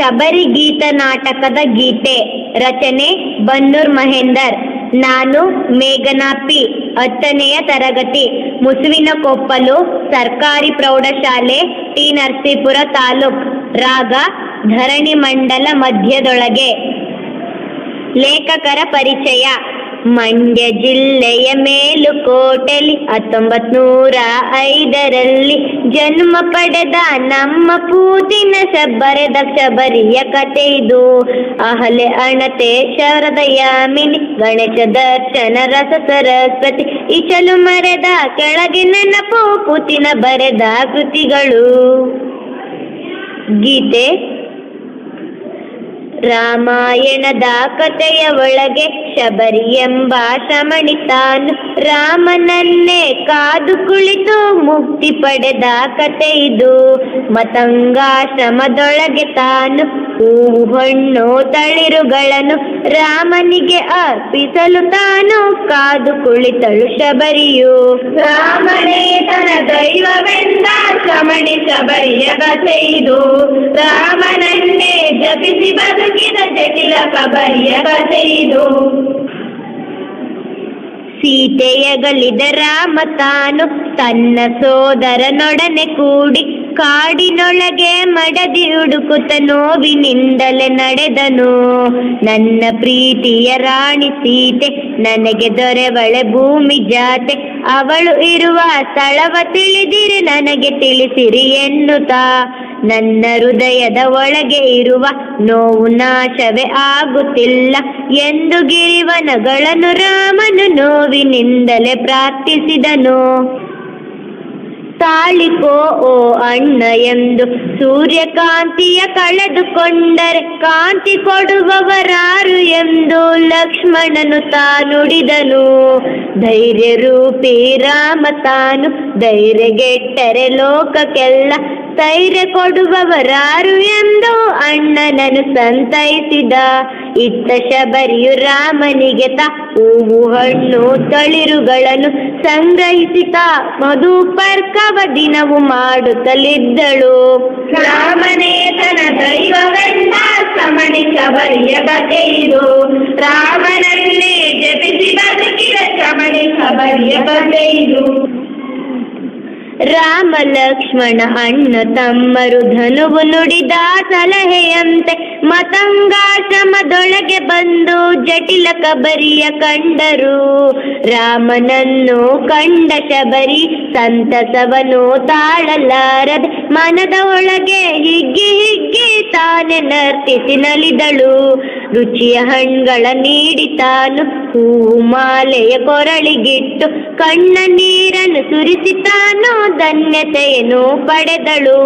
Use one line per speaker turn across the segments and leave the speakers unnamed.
ಶಬರಿ ಗೀತ ನಾಟಕದ ಗೀತೆ ರಚನೆ ಬನ್ನೂರ್ ಮಹೇಂದರ್. ನಾನು ಮೇಘನಾಪಿ, ಹತ್ತನೆಯ ತರಗತಿ ಮುಸುವಿನ ಕೊಪ್ಪಲು ಸರ್ಕಾರಿ ಪ್ರೌಢಶಾಲೆ, ಟಿ ನರಸೀಪುರ ತಾಲೂಕ್, ರಾಗ, ಧರಣಿ ಮಂಡಲ ಮಧ್ಯದೊಳಗೆ. ಲೇಖಕರ ಪರಿಚಯ ಮಂಡ್ಯ ಜಿಲ್ಲೆಯ ಮೇಲುಕೋಟೆಲಿ ಹತ್ತೊಂಬತ್ ನೂರ ಐದರಲ್ಲಿ ಜನ್ಮ ಪಡೆದ ನಮ್ಮ ಪೂತಿನ ಶಬ್ಬರೆದ ಶಬರಿಯ ಕತೆ ಇದು. ಅಹಲೆ ಅಣತೆ ಶರದ ಯಾಮಿನಿ, ಗಣೇಶ ದರ್ಶನ, ರಸ ಸರಸ್ವತಿ ಇಚಲು ಮರೆದ, ಕೆಳಗೆ ನೆನಪು ಪೂತಿನ ಬರೆದ ಕೃತಿಗಳು. ಗೀತೆ ರಾಮಾಯಣದ ಕಥೆಯ ಒಳಗೆ ಶಬರಿ ಎಂಬ ತಾನು ರಾಮನನ್ನೇ ಕಾದು ಕುಳಿತು ಮುಕ್ತಿ ಪಡೆದ ಕತೆ ಇದು. ಮತಂಗಾಶ್ರಮದೊಳಗೆ ತಾನು ಹೂವು, ಹಣ್ಣು, ತಳಿರುಗಳನ್ನು ರಾಮನಿಗೆ ಅರ್ಪಿಸಲು ತಾನು ಕಾದು ಕುಳಿತಳು ಶಬರಿಯು. ರಾಮನೇ ತನ ದೈವವೆಂದ ಶಮಣಿ ಶಬರಿಯ ಕಥೆ ಇದು. ರಾಮನನ್ನೇ ಜಪಿಸಿ ಬದುಕಿದ ಜಟಿಲ ಕಬರಿಯ ಕಥೆ ಇದು. ಸೀತೆಯಗಲಿದ ರಾಮ ತಾನು ತನ್ನ ಸೋದರನೊಡನೆ ಕೂಡಿ ಕಾಡಿನೊಳಗೆ ಮಡದಿ ಹುಡುಕುತ್ತ ನೋವಿನಿಂದಲೇ ನಡೆದನು. ನನ್ನ ಪ್ರೀತಿಯ ರಾಣಿ ಸೀತೆ, ನನಗೆ ದೊರೆವಳೆ ಭೂಮಿ ಜಾತೆ, ಅವಳು ಇರುವ ಸ್ಥಳವ ತಿಳಿದಿರಿ, ನನಗೆ ತಿಳಿಸಿರಿ ಎನ್ನುತ್ತಾ. ನನ್ನ ಹೃದಯದ ಒಳಗೆ ಇರುವ ನೋವು ನಾಶವೇ ಆಗುತ್ತಿಲ್ಲ ಎಂದು ಗಿರಿವನಗಳನ್ನು ರಾಮನು ನೋವಿನಿಂದಲೇ ಪ್ರಾರ್ಥಿಸಿದನು. ತಾಳಿಕೋ ಓ ಅಣ್ಣ ಎಂದು ಸೂರ್ಯಕಾಂತಿಯ ಕಳೆದುಕೊಂಡರೆ ಕಾಂತಿ ಕೊಡುವವರಾರು ಎಂದು ಲಕ್ಷ್ಮಣನು ತಾನುಡಿದನು ಧೈರ್ಯ ರೂಪಿ ರಾಮ ತಾನು ಧೈರ್ಯಗೆಟ್ಟರೆ ಲೋಕಕ್ಕೆಲ್ಲ ಸ್ಥೈರ್ಯ ಕೊಡುವವರಾರು ಎಂದು ಅಣ್ಣನನ್ನು ಸಂತೈಸಿದ. ಇತ್ತ ಶಬರಿಯು ರಾಮನಿಗೆ ತ ಹೂವು, ಹಣ್ಣು, ತಳಿರುಗಳನ್ನು ಸಂಗ್ರಹಿಸಿತ. ಮಧುಪರ್ಕವ ದಿನವು ಮಾಡುತ್ತಲಿದ್ದಳು. ರಾಮನೇ ತನ ದೈವವೆಂಬ ಸಮಣಿ ಶಬರಿಯ ಕಥೆ ಇದು ಜಪಿಸಿ ಬದುಕಿದ ಶಬರಿಯ ಇದು ರಾಮ ಲಕ್ಷ್ಮಣ ಅಣ್ಣ ತಮ್ಮರು ಧನುವು ನುಡಿದ ಸಲಹೆಯಂತೆ ಮತಂಗಾಶ್ರಮದೊಳಗೆ ಬಂದು ಜಟಿಲ ಕಬರಿಯ ಕಂಡರು. ರಾಮನನ್ನು ಕಂಡ ಶಬರಿ ಸಂತಸವನು ತಾಳಲಾರದೆ ಮನದ ಒಳಗೆ ಹಿಗ್ಗಿ ಹಿಗ್ಗಿ ತಾನೆ ನರ್ತಿಸಿ ನಲಿದಳು ರುಚಿಯ ಹಣ್ಗಳ ನೀಡಿ ತಾನು ಮಾಲೆಯ ಕೊರಳಿಗಿಟ್ಟು ಕಣ್ಣ ನೀರನ್ನು ಸುರಿಸಿ ತಾನು ಧನ್ಯತೆಯನ್ನು ಪಡೆದಳು.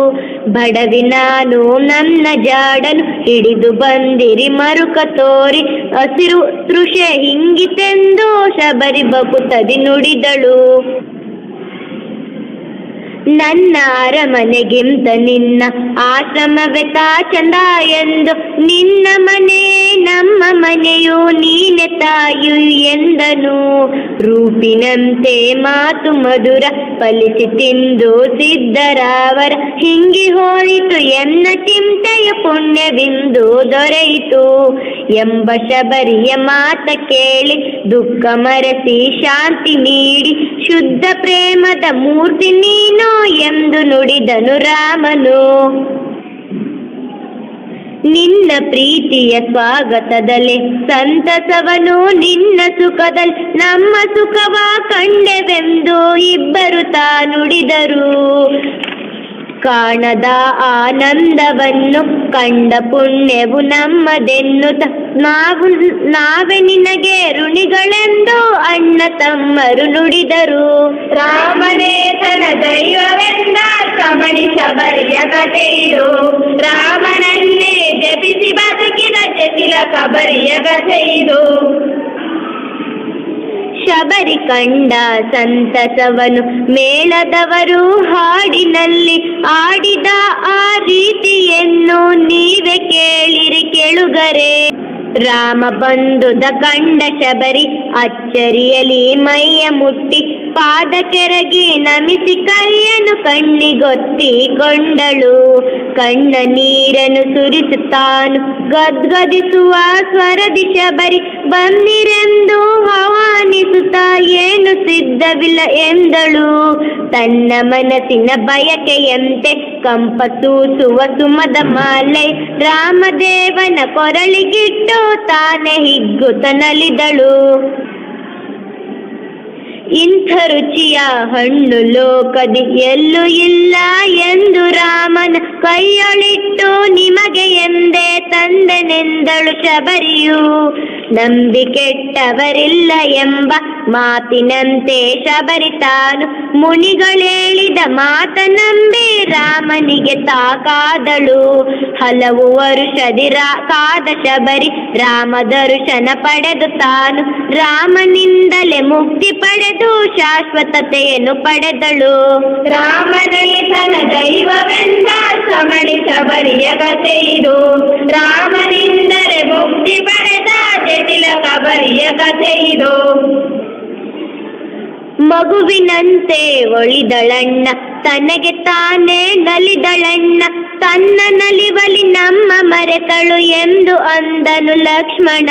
ಬಡವಿ ನಾನು ನನ್ನ ಜಾಡನು ಹಿಡಿದು ಬಂದಿರಿ, ಮರುಕ ತೋರಿ ಹಸಿರು ತೃಷೆ ಹಿಂಗಿತೆಂದು ಶಬರಿ ಬಕುತದಿ ನುಡಿದಳು. ನನ್ನ ಅರಮನೆಗಿಂತ ನಿನ್ನ ಆಶ್ರಮವೇ ತಾ ಚಂದ ಎಂದು. ನಿನ್ನ ಮನೆ ನಮ್ಮ ಮನೆಯು ನೀನೆ ತಾಯು. ಎಂದನು? ರೂಪಿನಂತೆ ಮಾತು ಮಧುರ ಫಲಿಸಿ ತಿಂದು ಸಿದ್ದರಾವರ ಹಿಂಗಿ ಹೋಯಿತು ಎನ್ನ ಚಿಂತೆಯ ಪುಣ್ಯವಿಂದು ದೊರೆಯಿತು. ಎಂಬ ಶಬರಿಯ ಮಾತ ಕೇಳಿ ದುಃಖ ಮರೆಸಿ ಶಾಂತಿ ನೀಡಿ ಶುದ್ಧ ಪ್ರೇಮದ ಮೂರ್ತಿ ನೀನು ಎಂದು ನುಡಿದನು ರಾಮನು. ನಿನ್ನ ಪ್ರೀತಿಯ ಸ್ವಾಗತದಲ್ಲಿ ಸಂತಸವನು ನಿನ್ನ ಸುಖದಲ್ಲಿ ನಮ್ಮ ಸುಖವ ಕಂಡೆವೆಂದು ಇಬ್ಬರು ತಾ ನುಡಿದರು ಕಾಣದ ಆನಂದವನ್ನು ಕಂಡ ಪುಣ್ಯವು ನಮ್ಮದೆನ್ನು ನಾವು, ನಾವೆ ನಿನಗೆ ಋಣಿಗಳೆಂದು ಅಣ್ಣ ತಮ್ಮರು ನುಡಿದರು. ರಾಮನೇ ತನ ದೈವವೆಂದ ಕಮಣಿ ಶಬರಿಯ ಕಥೆ ಇದು ರಾಮನನ್ನೇ ಜಪಿಸಿ ಬದುಕಿದ ಜಟಿಲ ಕಬರಿಯ ಕಥೆ ಇದು ಶಬರಿ ಕಂಡ ಸಂತಸವನು ಮೇಳದವರು ಹಾಡಿನಲ್ಲಿ ಆಡಿದ ಆ ರೀತಿಯನ್ನು ನೀವೇ ಕೇಳಿರಿ ಕೇಳುಗರೆ. ರಾಮ ಬಂದುದ ಕಂಡ ಶಬರಿ ಅಚ್ಚರಿಯಲಿ ಮೈಯ ಮುಟ್ಟಿ ಪಾದ ಕೆರಗಿ ನಮಿಸಿ ಕೈಯನ್ನು ಕಣ್ಣಿಗೊತ್ತಿಕೊಂಡಳು. ಕಣ್ಣ ನೀರನ್ನು ಸುರಿಸುತ್ತಾನು. ಗದ್ಗದಿಸುವ ಸ್ವರದಿ ಶಬರಿ ಬಂದಿರೆಂದು ಹವಾನಿಸುತ್ತ ಏನು ಸಿದ್ಧವಿಲ್ಲ ಎಂದಳು. ತನ್ನ ಮನಸ್ಸಿನ ಬಯಕೆಯಂತೆ ಕಂಪ ತೂಸುವ ಸುಮದ ಮಾಲೆ ರಾಮದೇವನ ಕೊರಳಿಗಿಟ್ಟು ತಾನೇ ಹಿಗ್ಗುತ್ತ ನಲಿದಳು ಇಂಥ ರುಚಿಯ ಹಣ್ಣು ಲೋಕದಿ ಎಲ್ಲೂ ಇಲ್ಲ ಎಂದು ರಾಮನ ಕೈಯೊಳಿಟ್ಟು ನಿಮಗೆ ಎಂದೇ ತಂದೆನೆಂದಳು ಶಬರಿಯು. ನಂಬಿ ಕೆಟ್ಟವರಿಲ್ಲ ಎಂಬ ಮಾತಿನಂತೆ ಶಬರಿತಾನು ಮುನಿಗಳೇಳಿದ ಮಾತ ನಂಬಿ ರಾಮನಿಗೆ ತಾಕಾದಳು. ಹಲವು ವರುಷದಿ ರಾ ಕಾದ ಶಬರಿ ರಾಮ ದರ್ಶನ ಪಡೆದು ತಾನು ರಾಮನಿಂದಲೇ ಮುಕ್ತಿ ಪಡೆದು ಶಾಶ್ವತತೆಯನ್ನು ಪಡೆದಳು.
ರಾಮನೇ ತನ್ನ ದೈವವೆಂದ ಸಮಳಿ ಶಬರಿಯ ಕಥೆ ಇದು. ರಾಮನಿಂದಲೇ ಕಬರಿಯ ಕಥೆ ಇದು
ಮಗುವಿನಂತೆ ಒಳಿದಳಣ್ಣ, ತನಗೆ ತಾನೇ ನಲಿದಳಣ್ಣ, ತನ್ನ ನಲಿವಲಿ ನಮ್ಮ ಮರೆತಳು ಎಂದು ಅಂದನು ಲಕ್ಷ್ಮಣ.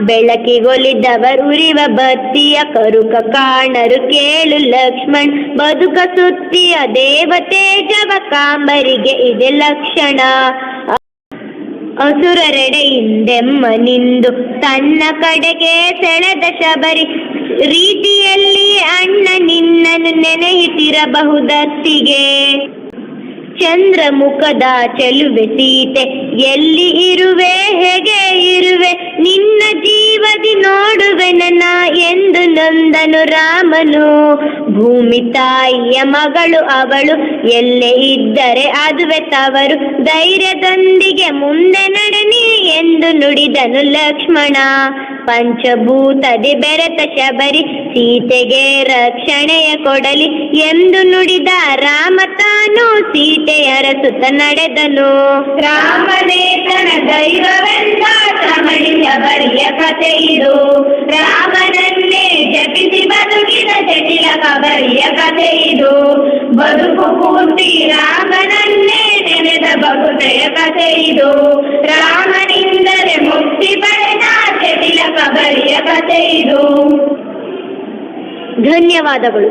ಬೆಳಕಿಗೊಲಿದವರುರಿವ ಬತ್ತಿಯ ಕರುಕ ಕಾಣರು ಕೇಳು ಲಕ್ಷ್ಮಣ್. ಬದುಕ ಸುತ್ತಿಯ ದೇವತೇಜವ ಕಾಂಬರಿಗೆ ಇದೆ ಲಕ್ಷಣ. ಅಸುರರೆಡೆಯಿಂದೆಮ್ಮ ನಿಂದು. ತನ್ನ ಕಡೆಗೆ ಸೆಳೆದ ಶಬರಿ. ರೀತಿಯಲ್ಲಿ ಅಣ್ಣ ನಿನ್ನನ್ನು ನೆನೆಯುತ್ತಿರಬಹುದತ್ತಿಗೆ. ಚಂದ್ರಮುಖದ ಚೆಲುವೆ ಸೀತೆ, ಎಲ್ಲಿ ಇರುವೆ, ಹೇಗೆ ಇರುವೆ, ನಿನ್ನ ಜೀವದಿ ನೋಡುವೆ ಎಂದು ನೊಂದನು ರಾಮನು. ಭೂಮಿ ತಾಯಿಯ ಮಗಳು ಅವಳು, ಎಲ್ಲೇ ಇದ್ದರೆ ಅದುವೆ ತವರು. ಧೈರ್ಯದೊಂದಿಗೆ ಮುಂದೆ ನಡೆನಿ ಎಂದು ನುಡಿದನು ಲಕ್ಷ್ಮಣ. ಪಂಚಭೂತದಿ ಬೆರೆತ ಶಬರಿ, ಸೀತೆಗೆ ರಕ್ಷಣೆಯ ಕೊಡಲಿ ಎಂದು ನುಡಿದ ರಾಮ ತಾನು ಸೀತೆಯ ರಸುತ್ತ ನಡೆದನು.
ರಾಮನೇ ತನ್ನ ದೈವವೆಂದ ಸಮಣಿ ಶಬರಿಯ ಕಥೆ ಇದು ರಾಮನನ್ನೇ ಜಪಿಸಿ ಬದುಕಿದ ಜಟಿಲ ಕಬರಿಯ ಕಥೆ ಇದು ಬದುಕು ಪೂರ್ತಿ ರಾಮನನ್ನೇ ನೆನೆದ ಬಗುತೆಯ ಕಥೆ ಇದು ರಾಮನಿಂದಲೇ ಮುಕ್ತಿ ಪಡೆದ ಜಟಿಲ ಕಬರಿಯ ಕಥೆ ಇದು
ಧನ್ಯವಾದಗಳು